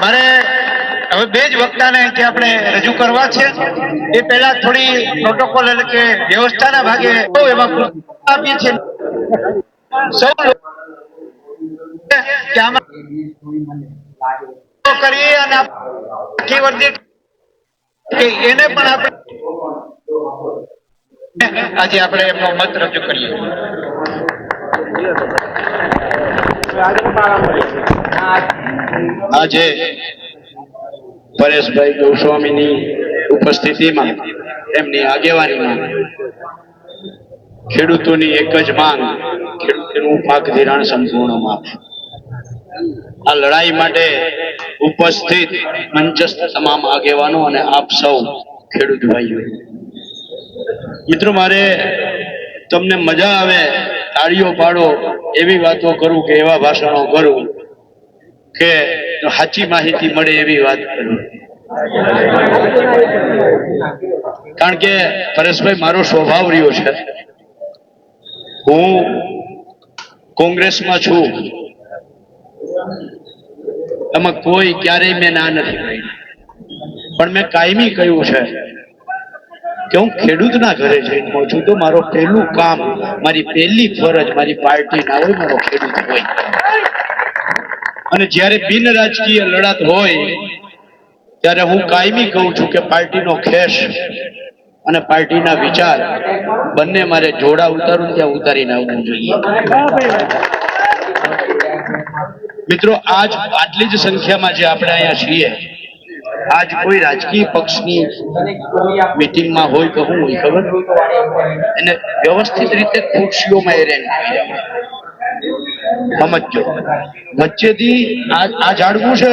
મારે હવે બે જ વક્તાને અહીંથી આપણે રજૂ કરવા છે. એ પહેલા થોડી પ્રોટોકોલ એટલે કે વ્યવસ્થાના ભાગે એમાં પૂછ- આપીએ છીએ. સૌ કે કરીએ અને કે એને પણ આપણે આજે આપણે એમનો મત રજૂ કરીએ. આજે પરેશભાઈ ગોસ્વામીની ઉપસ્થિતિમાં એમની આગેવાનીમાં ખેડૂતોની એક જ માંગ, ખેડૂતોનું પાક ધિરાણ સંપૂર્ણ માફ આ લડાઈ માટે ઉપસ્થિત મંચસ્થ તમામ આગેવાનો અને આપ સૌ ખેડૂત ભાઈઓ. મિત્રો, મારે તમને મજા આવે તાળીઓ પાડો એવી વાતો કરું કે એવા ભાષણો કરું કે સાચી માહિતી મળે એવી વાત કરું. કારણ કે પરેશભાઈ, મારો સ્વભાવ રહ્યો છે. હું કોંગ્રેસમાં છું. એમાં કોઈ ક્યારેય મેં ના નથી પણ મેં કાયમી કહ્યું છે કે હું ખેડૂતના ઘરે જઈને પહોંચું તો મારો પહેલું કામ, મારી પહેલી ફરજ, મારી પાર્ટી ના હોય, મારો ખેડૂત હોય. અને જ્યારે બિન રાજકીય લડત હોય, ત્યારે હું કાયમી કહું છું કે પાર્ટીનો ખેસ અને પાર્ટીના વિચાર બંને મારે જોડા ઉતારું, ત્યાં ઉતારીને આવવું જોઈએ. મિત્રો, આજ આટલી જ સંખ્યામાં જે આપણે અહીંયા છીએ આજ કોઈ રાજકીય પક્ષની મીટિંગમાં હોય કે હું ખબર? એને વ્યવસ્થિત રીતે ખુરશીઓમાં એરેન્જ કરી સમજો વચ્ચેથી આ ઝાડવું છે,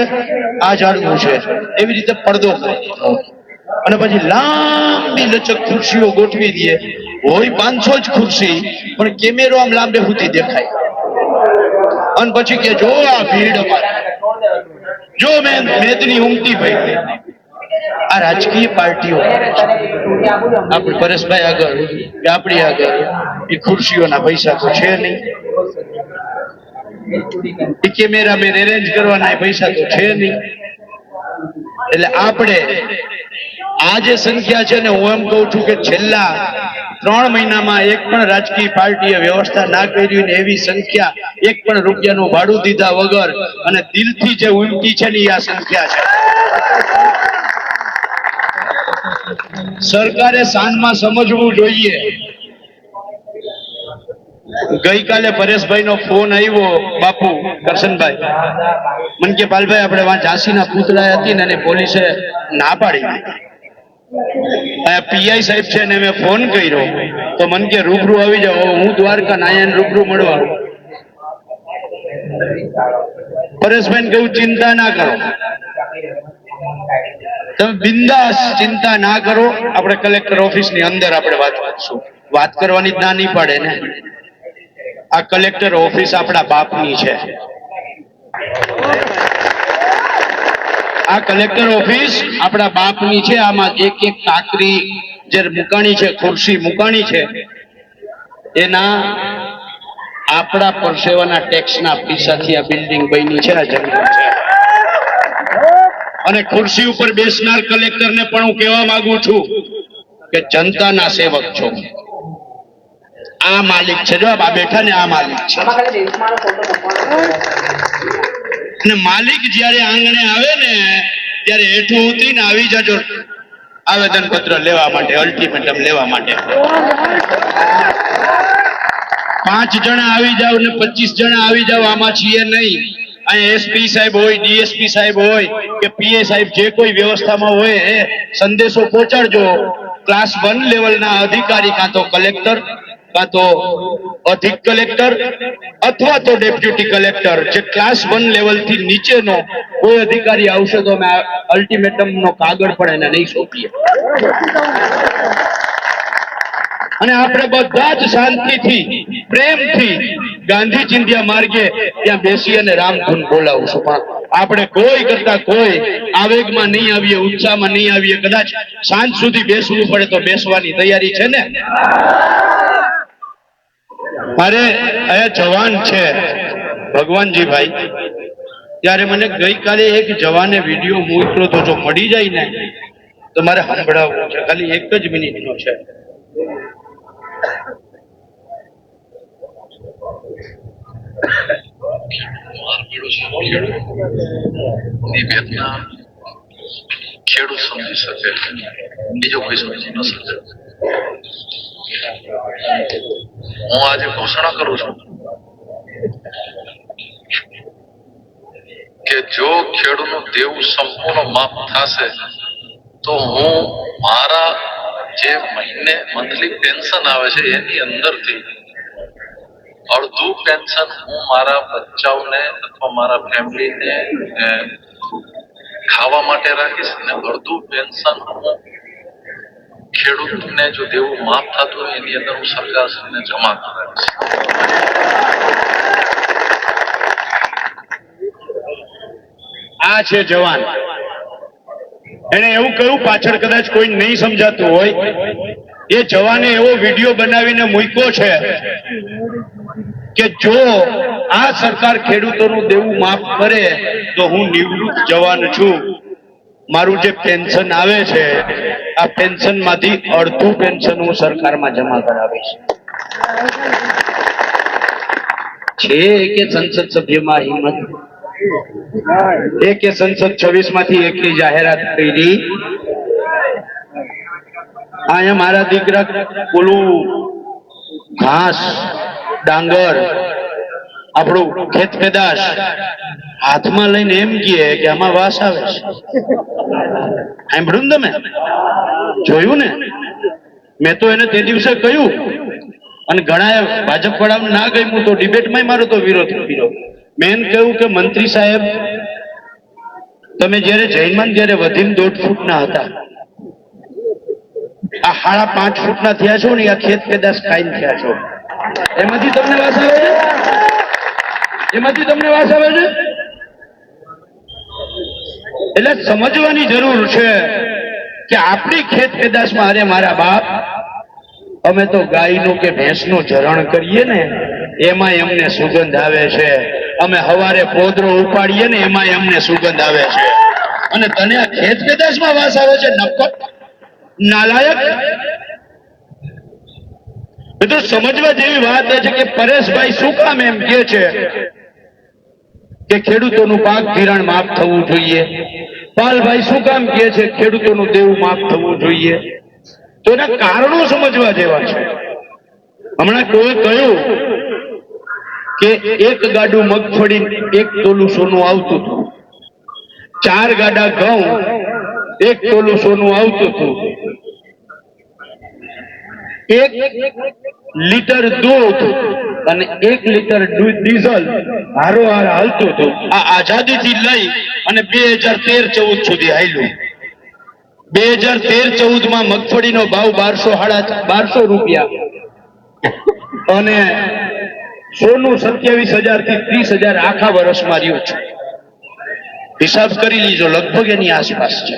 આ ઝાડવું છે. એવી રીતે પડદો અને પછી લાંબી લચક ખુરશીઓ ગોઠવી દઈએ. હોય પાંચસો જ ખુરશી, પણ કેમેરો આમ લાંબે સુધી દેખાય. અને પછી કે જો આ ભીડ અમારી. જો મેં મેદની ઉમટી ભાઈ આ રાજકીય પાર્ટીઓ આપણે પરેશભાઈ આગળ આપણી આગળ, એ ખુરશીઓના પૈસા તો છે નહીં. એ કેમેરામેન એરેન્જ કરવાના પૈસા તો છે નહીં. એટલે આપણે, આ જે સંખ્યા છે ને, હું એમ કહું છું કે છેલ્લા ત્રણ મહિનામાં એક પણ રાજકીય પાર્ટીએ વ્યવસ્થા ના કરી ને એવી સંખ્યા એક પણ રૂપિયાનું ભાડું દીધા વગર અને દિલથી જે ઉમટી છે ને આ સંખ્યા છે. સરકારે સાંજમાં સમજવું જોઈએ. ગઈકાલે પરેશભાઈ નો ફોન આવ્યો, બાપુ કરશનભાઈ મન કે પાલભાઈ, આપણે વાં ઝાંસીના પૂતળા હતી ને એને પોલીસે ના પાડી. પીઆઈ સાહેબ છે ને મેં ફોન કર્યો. તો મન કે રૂબરૂ આવી જાઓ. હું દ્વારકા નાયન રૂબરૂ મળવા. પરેશભાઈ કહ્યું ચિંતા ના કરો. તમે બિંદાસ ચિંતા ના કરો. આપણે કલેક્ટર ઓફિસની અંદર આપણે વાત કરશું. વાત કરવાની જ ના નહીં પડે ને. આ કલેક્ટર ઓફિસ આપણા બાપની છે. આ કલેક્ટર ઓફિસ આપણા બાપની છે, આમાં એક એક કાકરી જે મુકાણી છે, ખુરશી મુકાણી છે, એના આપણા પરસેવાના ટેક્સના પૈસાથી આ બિલ્ડિંગ બની છે, આ જમીન છે. અને ખુરશી ઉપર બેસનાર કલેક્ટરને પણ હું કહેવા માંગુ છું કે જનતાના સેવક છો. આ માલિક છે. જો આ બેઠા ને આ માલિક છે. અને માલિક જ્યારે આંગણે આવે ને, ત્યારે હેઠું ઉતરીને આવી જજો. આવેદન પત્ર લેવા માટે અલ્ટિમેટમ લેવા માટે. પાંચ જણા આવી જાવ ને પચીસ જણા આવી જાવ, આમાં છીએ નહીં. અહીંયા એસપી સાહેબ હોય ડીએસપી સાહેબ હોય, કે પીએ સાહેબ જે કોઈ વ્યવસ્થામાં હોય, એ સંદેશો પહોંચાડજો. ક્લાસ વન લેવલના અધિકારી કાં તો કલેક્ટર કાં તો અધિક કલેક્ટર અથવા તો ડેપ્યુટી કલેક્ટર, જે ક્લાસ વન લેવલથી નીચેનો કોઈ અધિકારી આવશે તો અમે અલ્ટિમેટમ નો કાગળ પણ એને નહીં સોંપીએ. અને આપણે બધા જ શાંતિથી, પ્રેમથી ગાંધી ચિંધ્યા માર્ગે ત્યાં બેસી અને રામધૂન બોલાવશું. પણ આપણે કોઈ કરતા કોઈ આવેગમાં નહીં આવીએ, ઉત્સાહમાં નહીં આવીએ. કદાચ સાંજ સુધી બેસવું પડે તો બેસવાની તૈયારી છે ને? મારે અહીંયા જવાન છે, ભગવાનજીભાઈ. ત્યારે મને ગઈકાલે એક જવાને વીડિયો મોકલો તો જો મળી જાય ને, તો મારે સંભળાવવું છે. ખાલી એક જ મિનિટનો છે. ખેડૂત સમજી શકે. બીજો કોઈ સમજી ન શકે. હું આજે ઘોષણા કરું છું કે જો ખેડૂતનું દેવું સંપૂર્ણ માફ થશે, તો હું મારા જે મહિને મંથલી પેન્શન આવે છે, એની અંદરથી અડધું પેન્શન હું મારા બચ્ચાઓને અથવા મારા ફેમિલીને ખાવા માટે રાખીશ ને અડધું પેન્શન હું ખેડૂતને જો દેવું માફ થતું હોય, એની અંદર હું સરકારશ્રીને જમા કરાવીશ. આ છે જવાન. એને એવું કહ્યું, પાછળ કદાચ કોઈ નહીં સમજાતું હોય, એ જવાને એવો વીડિયો બનાવીને મૂક્યો છે કે જો આ સરકાર ખેડૂતોનું દેવું માફ કરે, તો હું નિવૃત્ત જવાન છું. મારું જે પેન્શન આવે છે, આ પેન્શનમાંથી અડધું પેન્શન હું સરકારમાં જમા કરાવીશ. છે કે સંસદ સભ્યમાં હિંમત? એ કે સંસદ છવ્વીસમાંથી એકની જાહેરાત કરી. અહીંયા મારા દીકરા ઓલું ઘાસ, ડાંગર આપણું ખેત પેદાશ હાથમાં લઈને એમ કહે કે આમાં વાસ આવે છે. સાંભળ્યું તમે? જોયું ને? મેં તો એને તે દિવસે કહ્યું, અને ઘણા ભાજપ વાળા ના ગમ્યું તો ડિબેટમાં મારો તો વિરોધ કર્યો. મેં કહ્યું કે મંત્રી સાહેબ, તમે જ્યારે જૈનમાં જ્યારે વધીને દોઢ ફૂટના હતા. આ સાડા પાંચ ફૂટના થયા છો ને, આ ખેત પેદાશ ખાઈને થયા છો. એમાંથી તમને વાસ આવે છે? એમાંથી તમને વાસ આવે છે? એટલે સમજવાની જરૂર છે કે આપણી ખેત પેદાશમાં અરે મારા બાપ, અમે તો ગાયનું કે ભેંસનું જરણ કરીએ ને, એમાં એમને સુગંધ આવે છે. અમે હવારે પોદરો ઉપાડીએ ને, એમાં એમને સુગંધ આવે છે. અને તને આ ખેત પેદાશમાં વાસ આવે છે? નફત નાલાયક. મિત્રો, સમજવા જેવી વાત છે કે પરેશભાઈ શું કામ એમ કે છે? કે ખેડૂતોનું પાક ધિરાણ માફ થવું જોઈએ. પાલભાઈ શું કામ કહે છે? ખેડૂતોનું દેવું માફ થવું જોઈએ. તો એના કારણો સમજવા જેવા છે. હમણાં કોઈ કહ્યું કે એક ગાડું મગફળી, એક તોલું સોનું આવતું હતું. ચાર ગાડા ઘઉં, એક તોલું સોનું આવતું હતું. એક લીટર દૂધ અને એક લીટર ડીઝલ હારોહાર હાલતું હતું. આ આઝાદી થી લઈ અને બે હજાર તેર ચૌદ સુધી હાલ્યું. બે હજાર તેર ચૌદમાં મગફળીનો ભાવ બારસો સાડા બારસો રૂપિયા. અને સોનું સત્યાવીસ હજારથી ત્રીસ હજાર આખા વર્ષમાં રહ્યું છે. હિસાબ કરી લીજો, લગભગ એની આસપાસ છે.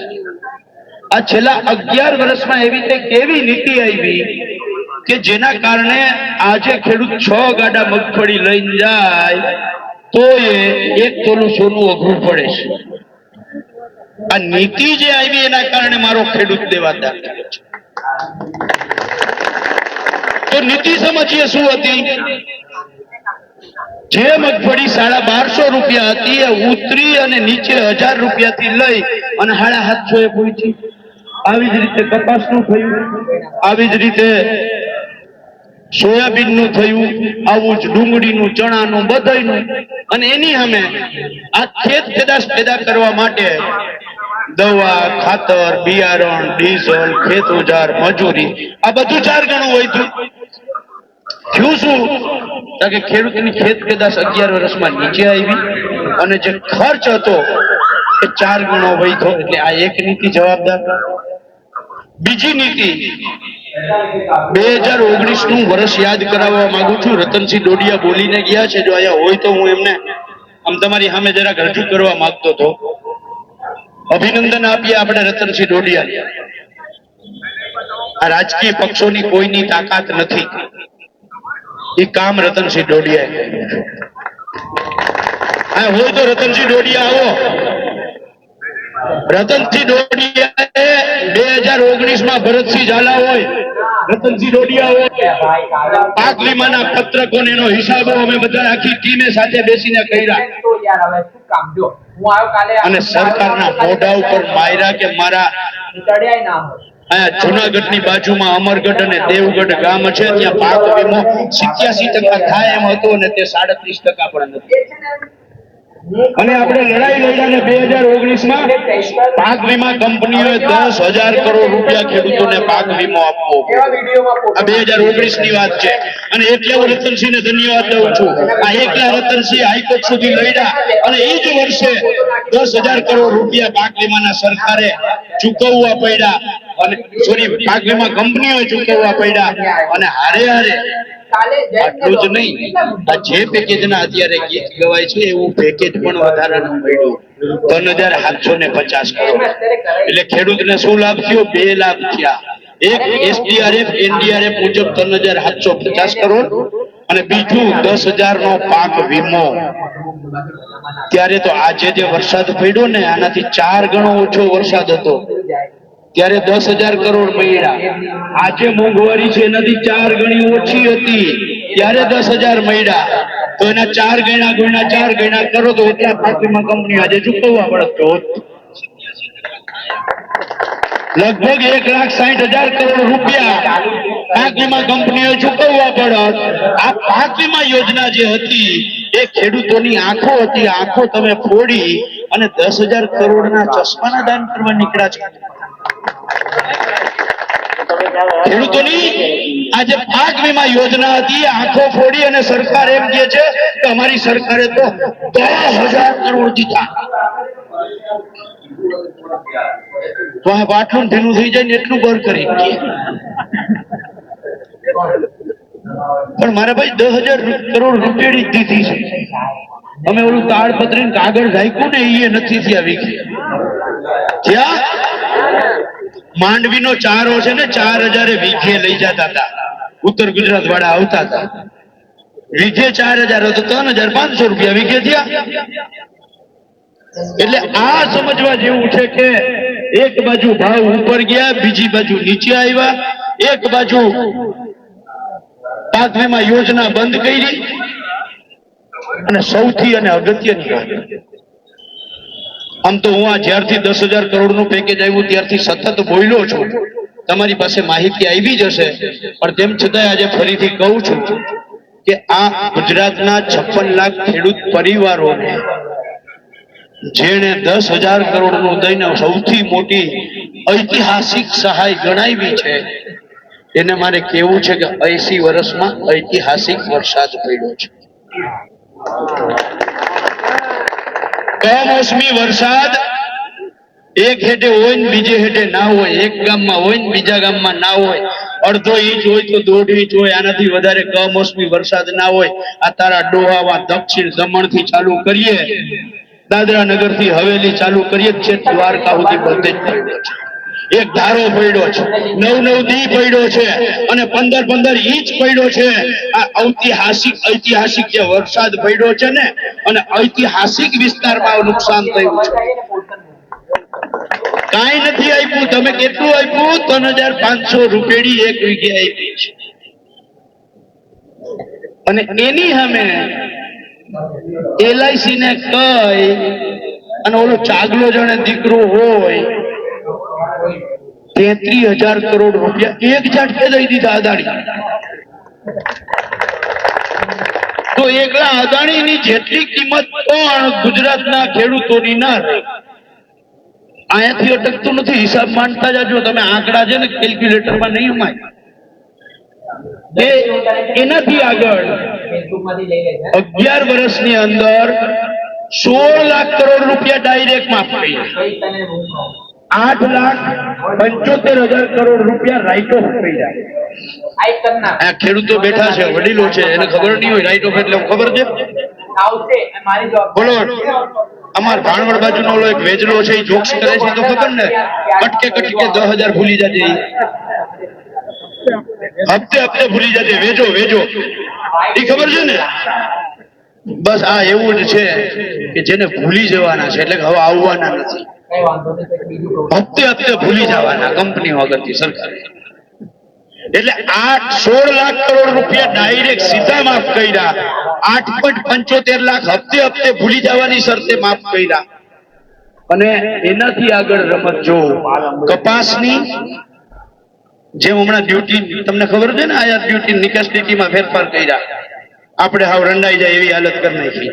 આ છેલ્લા અગિયાર વર્ષમાં એવી રીતે કેવી નીતિ આવી કે જેના કારણે આજે ખેડૂત છ ગાડા મગફળી લઈને જાય તો એ એક તોલું સોનું અઘરું પડે છે. આ નીતિ જે આવી એના કારણે મારો ખેડૂત દેવાદાર તો નીતિ સમજીએ શું હતી? જે મગફળી સાડા બારસો રૂપિયા હતી, એ ઉતરી અને નીચે હજાર રૂપિયા થી લઈ અને સાડા સાતસો એ પહોંચી. આવી જ રીતે કપાસનું થયું. આવી જ રીતે સોયાબીનનું થયું, આવું જ ડુંગળીનું, ચણાનું, બધાયનું. અને એની સામે આ ખેત પેદાશ પેદા કરવા માટે દવા, ખાતર, બિયારણ, ડીઝલ, ખેત ઉજાર, મજૂરી, આ બધું ચાર ગણું હોય થયું થયું શું? કે ખેડૂતની ખેત પેદાશ અગિયાર વર્ષમાં નીચે આવી અને જે ખર્ચ હતો એ ચાર ગણો વૈધો એટલે આ એક નીતિ જવાબદાર. બીજી નીતિ બે હજાર ઓગણીસનું વર્ષ યાદ કરાવવા માંગુ છું. રતનસિંહ ડોડિયા બોલીને ગયા છે. જો અહીંયા હોય તો હું એમને આમ તમારી સામે જરાક રજૂ કરવા માંગતો હતો. અભિનંદન આપીએ આપણે રતનસિંહ ડોડિયા આ રાજકીય પક્ષોની કોઈની તાકાત નથી. એ કામ રતનસિંહ ડોડિયા હા, હોય તો રતનસિંહ ડોડિયા આવો. રતનસિંહ ડોડિયા બે હજાર ઓગણીસમાં ભરતસિંહ ઝાલા હોય. રતનસિંહ ડોડિયા પાક વીમાના પત્રકોને એનો હિસાબો અમે બધા આખી ટીમે સાથે બેસીને કર્યા. અને સરકારના મોઢા ઉપર માયરા કે મારા અહીંયા જુનાગઢની બાજુમાં અમરગઢ અને દેવગઢ ગામ છે ત્યાં પાક વીમો સિત્યાસી ટકા થાય એમ હતો અને તે સાડત્રીસ ટકા પણ નથી. અને આપણે લડાઈ લડ્યા ને બે હજાર ઓગણીસમાં પાક વીમા કંપનીઓએ દસ હજાર કરોડ રૂપિયા ખેડૂતોને પાક વીમો આપવો આ બે હજાર ઓગણીસની વાત છે. અને એટલે હું રતનસિંહ ને ધન્યવાદ દઉં છું. આ એકલા રતનસિંહ હાઈકોર્ટ સુધી લડ્યા અને એ જ વર્ષે દસ હજાર કરોડ રૂપિયા પાક વીમાના સરકારે ચૂકવવા પડ્યા. અને સોરી પાક વીમા ચૂકવવા પડ્યા અને હારે હારે આટલું જ નહીં. આ જે પેકેજ ના અત્યારે ગીત ગવાય છે, એવું પેકેજ પણ વધારાનું મળ્યું. ત્રણ હજાર સાતસો ને પચાસ કરોડ. એટલે ખેડૂતને શું લાભ થયો? બે લાભ થયા. એક એસડીઆરએફ, એનડીઆરએફ મુજબ ત્રણ હજાર સાતસો પચાસ કરોડ અને બીજું દસ હજાર નો પાક વીમો. ત્યારે તો આજે જે વરસાદ પડ્યો ને, આનાથી ચાર ગણો ઓછો વરસાદ હતો. ત્યારે દસ હજાર કરોડ મળ્યા. આજે મોંઘવારી છે, એનાથી ચાર ગણી ઓછી હતી. ત્યારે દસ હજાર મળ્યા. તો એના ચાર ગણા ગુણ્યા ચાર ગણા કરો તો એટલા વીમા કંપની આજે ચૂકવવા પડતો લગભગ એક લાખ સાઠ હજાર કરોડ રૂપિયા પાક વીમા કંપનીઓ ચૂકવવા પડત. આ પાક વીમા યોજના જે હતી, એ ખેડૂતોની આંખો હતી. આંખો તમે ફોડી અને દસ હજાર કરોડના ચશ્માના દાન કરવા નીકળ્યા છો. પણ મારા ભાઈ દસ હજાર કરોડ રૂપિયાની દીધી છે. અમે ઓલું તાડપત્રી કાગળ રાખ્યું ને એ નથી ત્યાં જ્યાં માંડવીનો ચારો છે ને, ચાર હજારે વીઘે લઈ જતા હતા. ઉત્તર ગુજરાત વાળા આવતા હતા. વીઘે ચાર હજાર હતો, ત્રણ હજાર પાંચસો રૂપિયા વીઘે થયા. એટલે આ સમજવા જેવું છે કે એક બાજુ ભાવ ઉપર ગયા, બીજી બાજુ નીચે આવ્યા. એક બાજુ પાક વીમા યોજના બંધ કરી. અને સૌથી અને અગત્યની વાત. આમ તો હું આ જ્યારથી દસ હજાર કરોડનું પેકેજ આવ્યું ત્યારથી સતત બોલ્યો છું. તમારી પાસે માહિતી આવી જશે પણ તેમ છતાંય આજે ફરીથી કહું છું કે આ ગુજરાતના છપ્પન લાખ ખેડૂત પરિવારોને, જેણે દસ હજાર કરોડનું દઈને સૌથી મોટી ઐતિહાસિક સહાય ગણાવી છે, એને મારે કેવું છે કે એસી વર્ષમાં ઐતિહાસિક વરસાદ પડ્યો છે. કમોસમી વરસાદ, એક હેઠે હોય બીજે હેઠે ના હોય, એક ગામમાં હોય બીજા ગામમાં ના હોય, અડધો ઇંચ હોય તો દોઢ ઇંચ હોય, આનાથી વધારે કમોસમી વરસાદ ના હોય. આ તારા ડોહાવા દક્ષિણ દમણથી ચાલુ કરીએ દાદરા નગરથી હવેલી ચાલુ કરીએ છે દ્વારકા સુધી બધે જ એક ધારો પડ્યો છે. નવ નવ દી પડ્યો છે અને પંદર પંદર ઇંચ પડ્યો છે. આ ઐતિહાસિક ઐતિહાસિક જે વરસાદ પડ્યો છે ને, અને ઐતિહાસિક વિસ્તારમાં નુકસાન થયું છે. કાંઈ નથી આપ્યું. તમે કેટલું આપ્યું? ત્રણ હજાર પાંચસો રૂપિયાની એક વીઘે આપી છે. અને એની સામે એલઆઈસી ને કઈ અને ઓલો ચાગલો જણે દીકરો હોય તેત્રીસ હજાર કરોડ રૂપિયા એક ઝાટકે દઈ દીધા અદાણી. તો એકલા અદાણીની જેટલી કિંમત પણ ગુજરાતના ખેડૂતોની ના. અહીંયાથી અટકતું નથી. હિસાબ માંડતા જાજો. તમે આંકડા છે ને કેલ્ક્યુલેટરમાં નહીં અમાય એ એનાથી આગળ અગિયાર વર્ષની અંદર સોળ લાખ કરોડ રૂપિયા ડાયરેક્ટ માફ કહું આઠ લાખ પંચોતેર હજાર કરોડ રૂપિયા રાઇટ ઓફ થઈ. આ ખેડૂતો બેઠા છે વડીલો છે એને ખબર નહીં હોય રાઈટ ઓફ એટલે ખબર છે. બોલો અમાર ભાણવડ બાજુ નો એક વેજલો છે એ જોક્સ કરે છે તો ખબર ને? કટકે કટકે દસ હજાર ભૂલી જતી હપ્તે હપ્તે ભૂલી જાતે વેજો વેજો એ ખબર છે ને? બસ આ એવું જ છે કે જેને ભૂલી જવાના છે એટલે કે હવે આવવાના નથી. કઈ વાંધો નહીં, તો એક બીજું કહું. હપ્તે હપ્તે ભૂલી જવાના, કંપની વગરથી, સરકાર. એટલે આઠ સોળ લાખ કરોડ રૂપિયા ડાયરેક્ટ સીધા માફ કર્યા. આઠ પોઈન્ટ પંચોતેર લાખ હપ્તે હપ્તે ભૂલી જવાની શરતે માફ કર્યા. અને એનાથી આગળ રમત જો, કપાસની, જેમ હમણાં ડ્યુટી તમને ખબર છે ને આયાત ડ્યુટી નિકાસ નીતિમાં ફેરફાર કર્યા. આપણે હાવ રંડાઈ જાય એવી હાલત કરી નાખી.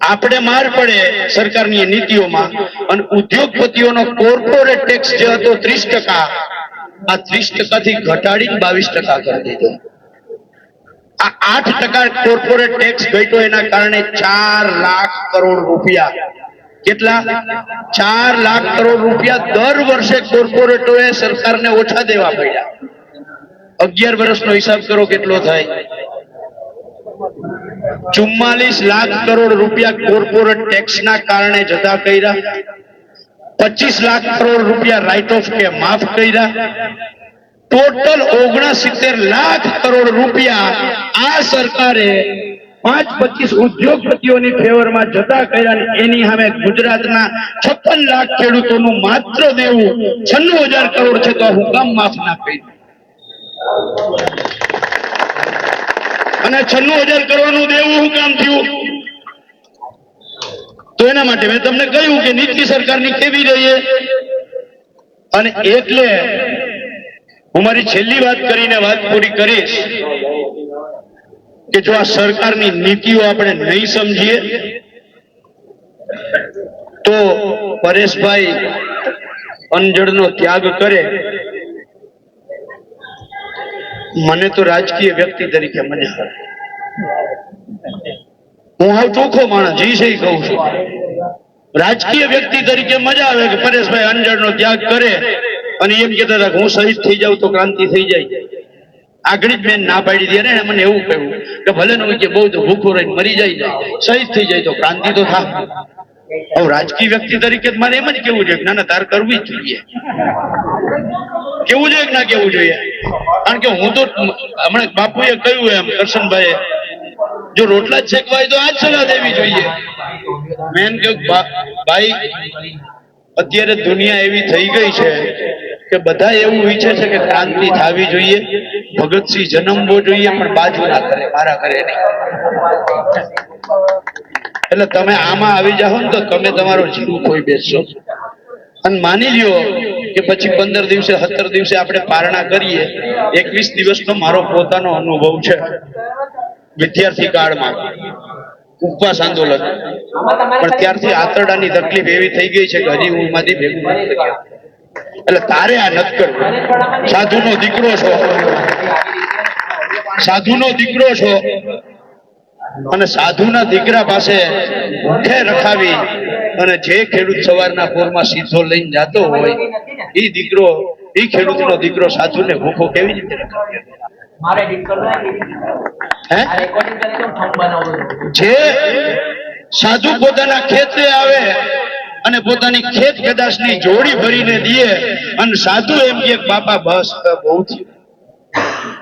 આપણે માર પડે સરકારની નીતિઓમાં. અને ઉદ્યોગપતિઓનો કોર્પોરેટ ટેક્સ જે હતો ત્રીસ ટકા, આ ત્રીસ ટકાથી ઘટાડીને બાવીસ ટકા કરી દીધો. આ આઠ ટકા કોર્પોરેટ ટેક્સ ઘટ્યો એના કારણે ચાર લાખ કરોડ રૂપિયા. કેટલા? ચાર લાખ કરોડ રૂપિયા દર વર્ષે કોર્પોરેટોએ સરકારને ઓછા દેવા પડ્યા. અગિયાર વર્ષનો હિસાબ કરો કેટલો થાય? ચુમ્માલીસ લાખ કરોડ રૂપિયા કોર્પોરેટ ટેક્સના કારણે જતા કર્યા. પચીસ લાખ કરોડ રૂપિયા રાઇટ ઓફ કે માફ કર્યા. ટોટલ ઓગણસિત્તેર લાખ કરોડ રૂપિયા આ સરકારે પાંચ પચીસ ઉદ્યોગપતિઓની ફેવરમાં જતા કર્યા એની સામે ગુજરાતના છપ્પન લાખ ખેડૂતોનું માત્ર દેવું છન્નું હજાર કરોડ છે તો હું કામ માફ ના કરી અને છન્નું હજાર કરવાનું દેવું શું કામ થયું? તો એના માટે મેં તમને કહ્યું કે નીતિ સરકારની કેવી રહીએ અને એટલે હું મારી છેલ્લી વાત કરીને વાત પૂરી કરીશ કે જો આ સરકારની નીતિઓ આપણે નહીં સમજીએ, તો પરેશભાઈ અંજળનો ત્યાગ કરે. મને તો રાજકીય વ્યક્તિ તરીકે આવે હું હાવ ચોખ્ખો માણસ, જી છે કહું છું. રાજકીય વ્યક્તિ તરીકે મજા આવે કે પરેશભાઈ અંજળનો ત્યાગ કરે અને એમ કેતા હતા હું શહીદ થઈ જાઉં તો ક્રાંતિ થઈ જાય. આગળ જ મેં ના પાડી દે અને મને એવું કહ્યું કે ભલે નું કે બહુ ભૂખો રહીને મરી જાય શહીદ થઈ જાય તો ક્રાંતિ તો થાય હવે રાજકીય વ્યક્તિ તરીકે મારે એમ જ કેવું જોઈએ ના ના, તાર કરવી જ જોઈએ. કેવું જોઈએ કે ના કેવું જોઈએ? કારણ કે હું તો હમણાં બાપુએ કહ્યું એમ કરશનભાઈ જો રોટલા શેકવા તો આ જ સલાહ દેવી જોઈએ. મેન કે ભાઈ, અત્યારે દુનિયા એવી થઈ ગઈ છે કે બધા એવું ઈચ્છે છે કે ક્રાંતિ થવી જોઈએ, ભગતસિંહ જન્મવો જોઈએ, પણ બાજુ ના કરે, મારા ઘરે નહીં. એટલે તમે આમાં આવી જાઓ ને તો તમે તમારું જીવ કોઈ બેસશો. અને માની લ્યો કે પછી પંદર દિવસે, સત્તર દિવસે આપણે પારણા કરીએ, એકવીસ દિવસનો મારો પોતાનો અનુભવ છે. વિદ્યાર્થી કાળમાં ઉપવાસ આંદોલન. પણ ત્યારથી આંતરડાની તકલીફ એવી થઈ ગઈ છે કે હજી હું માંથી ભેગું એટલે તારે આ નથી કરવું. સાધુનો દીકરો છો. સાધુનો દીકરો છો. અને સાધુના દીકરા પાસે ભૂખે રખાવી અને જે ખેડૂત સવારના પોરમાં સીધો લઈને જાતો હોય એ દીકરો એ ખેડૂતનો દીકરો સાધુને ભૂખો કેવી રીતે રખાવી? ને? જે સાધુ પોતાના ખેતરે આવે અને પોતાની ખેત પેદાશની જોડી ભરીને દે અને સાધુ એમ કે બાપા બસ બહુ થયું.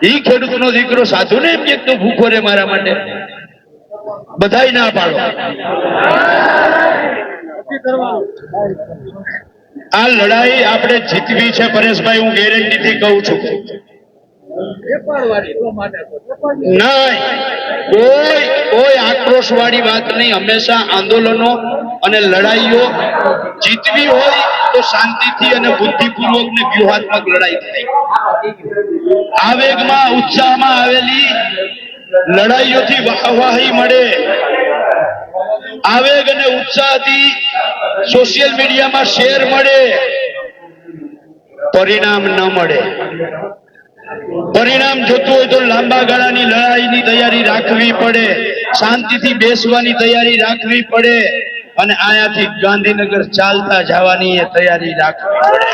એ ખેડૂતનો દીકરો સાધુને એમ કે તું ભૂખો રે મારા માટે. બધાય ના પાડો. આ લડાઈ આપણે જીતવી છે પરેશભાઈ, હું ગેરંટીથી કહું છું. આક્રોશ વાળી વાત નહીં. હંમેશા આંદોલનો અને લડાઈઓ જીતવી હોય તો શાંતિથી અને બુદ્ધિપૂર્વક ને વ્યૂહાત્મક લડાઈ થાય. આવેગમાં ઉત્સાહમાં આવેલી લડાઈઓથી વાહવાહી મળે. આવેગ અને ઉત્સાહથી સોશિયલ મીડિયામાં શેર મળે. પરિણામ ન મળે. પરિણામ જોતું હોય તો લાંબા ગાળાની લડાઈની તૈયારી રાખવી પડે. શાંતિથી બેસવાની તૈયારી રાખવી પડે. અને આયાથી ગાંધીનગર ચાલતા જવાની એ તૈયારી રાખવી પડે.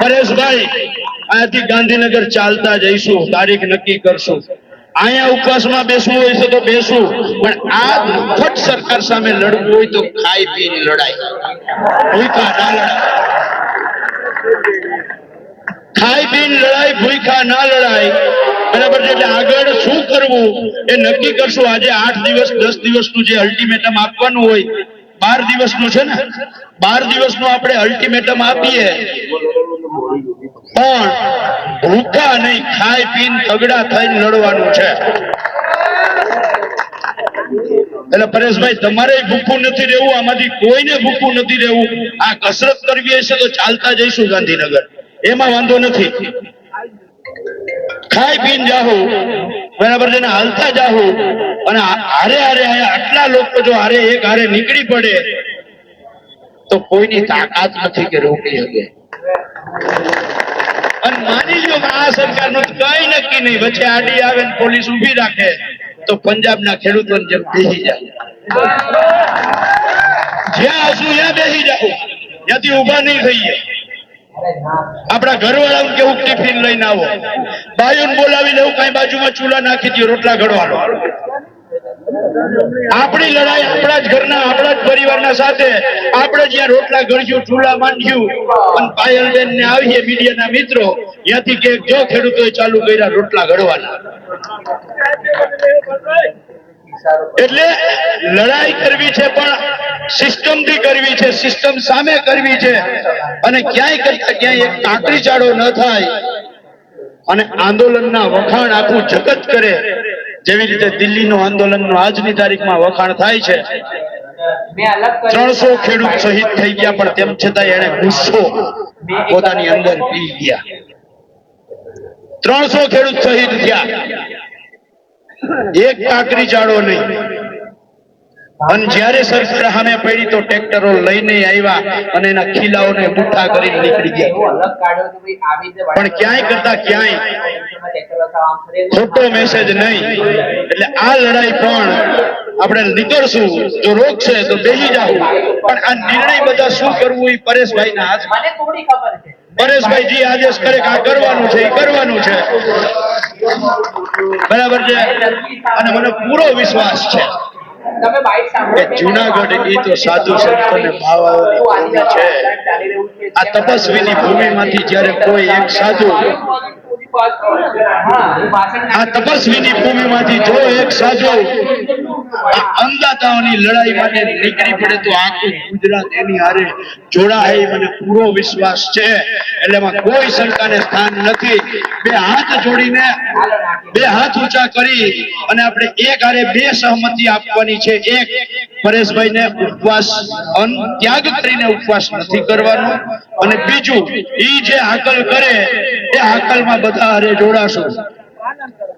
પરેશભાઈ અહીંયાથી ગાંધીનગર ચાલતા જઈશું, તારીખ નક્કી કરશું. અહીંયા ઉપવાસમાં બેસવું હોય તો બેસવું પણ આ મફત સરકાર સામે લડવું હોય તો ખાઈ પીને લડાય. ભૂખા ના લડાય. ખાઈ પીને લડાઈ ભૂખા ના લડાય. બરાબર છે, એટલે આગળ શું કરવું એ નક્કી કરશું. આજે આઠ દિવસ, દસ દિવસનું જે અલ્ટિમેટમ આપવાનું હોય, બાર દિવસનું છે ને? બાર દિવસનું આપણે અલ્ટિમેટમ આપીએ. પણ ભૂખા નહીં, ખાઈ પીને તગડા થઈને લડવાનું છે. એટલે પરેશભાઈ તમારે ભૂખું નથી રહેવું, આમાંથી કોઈને ભૂખું નથી રહેવું. આ કસરત કરવી હશે તો ચાલતા જઈશું ગાંધીનગર. એમાં વાંધો નથી. ખાઈ પીને જાહો. બરાબર છે હાલતા જાહો. અને હારે હારે આટલા લોકો જો હારે એક હારે નીકળી પડે, તો કોઈની તાકાત નથી કે રોકી શકે. માની લ્યો આ સરકારનું કઈ નક્કી નહીં. વચ્ચે આડી આવે ને પોલીસ ઊભી રાખે તો પંજાબના ખેડૂતોને જેમ બેસી જાય. જ્યાં હશું ત્યાં બેસી જાઓ. ત્યાંથી ઊભા નહીં થઈએ. આપણા ઘરવાળા કેવું ટિફિન લઈને આવો? બાયુને બોલાવી લેવું કઈ બાજુમાં ચૂલા નાખી દો રોટલા ઘડવાનો. આપણી લડાઈ આપણા જ ઘરના, આપણા જ પરિવારના સાથે. આપણે જ્યાં રોટલા ઘડ્યું ચૂલા માંડ્યું અને પાયલબેન ને આવીએ મીડિયાના મિત્રો, ત્યાંથી કે જો ખેડૂતોએ ચાલુ કર્યા રોટલા ઘડવાના. એટલે લડાઈ કરવી છે પણ સિસ્ટમથી કરવી છે સિસ્ટમ સામે કરવી છે. અને ક્યાંય કરતા ક્યાંય એક કાંકરી ચાડો ન થાય. અને આંદોલનના વખાણ આખું જગત કરે. જેવી રીતે દિલ્હીનું આંદોલનનું આજની તારીખમાં વખાણ થાય છે. ત્રણસો ખેડૂત શહીદ થઈ ગયા પણ તેમ છતાં એને ગુસ્સો પોતાની અંદર પી ગયા. ત્રણસો ખેડૂત શહીદ થયા. એક કાકરી ચાળો નહીં. અને જ્યારે સરકાર સામે પડી તો ટ્રેક્ટરો લઈને આવ્યા અને એના ખીલાઓને મુઠ્ઠા કરીને નીકળી ગયા. પણ ક્યાંય કરતા ક્યાંય ખોટો મેસેજ નહીં. એટલે આ લડાઈ પણ આપણે નીકળશું. જો રોકશે તો બેસી જાવ પણ આ નિર્ણય બધા શું કરવું એ પરેશભાઈ ના છે. પરેશભાઈ જે આદેશ કરે કે આ કરવાનું છે એ કરવાનું છે. બરાબર છે? અને મને પૂરો વિશ્વાસ છે. કે જુનાગઢ એ તો સાધુ સંતોને ભાવાઓની ભૂમિ છે. આ તપસ્વીની ભૂમિમાંથી જ્યારે કોઈ એક સાધુ આ તપસ્વીની ભૂમિમાંથી જો એક સાધુ આ અંદાતાઓની લડાઈ માટે નીકળી પડે તો આખું ગુજરાત એની હારે જોડાય મને પૂરો વિશ્વાસ છે. એટલે એમાં કોઈ શંકાને સ્થાન નથી. બે હાથ જોડીને, બે હાથ ઊંચા કરી અને આપણે એક હારે બે સહમતિ આપવાની છે. એક પરેશભાઈને ઉપવાસ, અન ત્યાગ કરીને ઉપવાસ નથી કરવાનો. અને બીજું, ઈ જે હાકલ કરે, એ હાકલમાં બધા હારે જોડાશું. ఆనందరూ